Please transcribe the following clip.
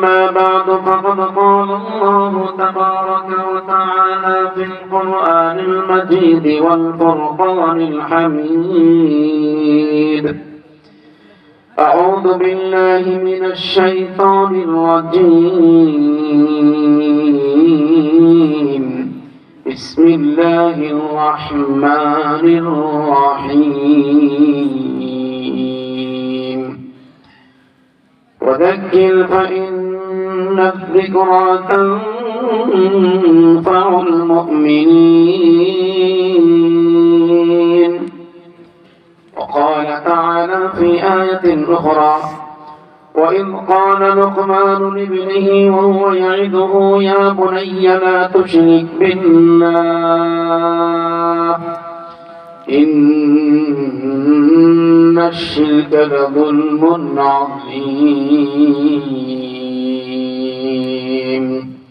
أما بعد فقد قال الله تبارك وتعالى في القرآن المجيد والفرقان الحميد. أعوذ بالله من الشيطان الرجيم. بسم الله الرحمن الرحيم. وذكر فإن الذكرى تنفع المؤمنين. وقال تعالى في آية أخرى وإذ قال لقمان لابنه وهو يعده يا بني لا تشرك بالله إن الشرك لظلم عظيم.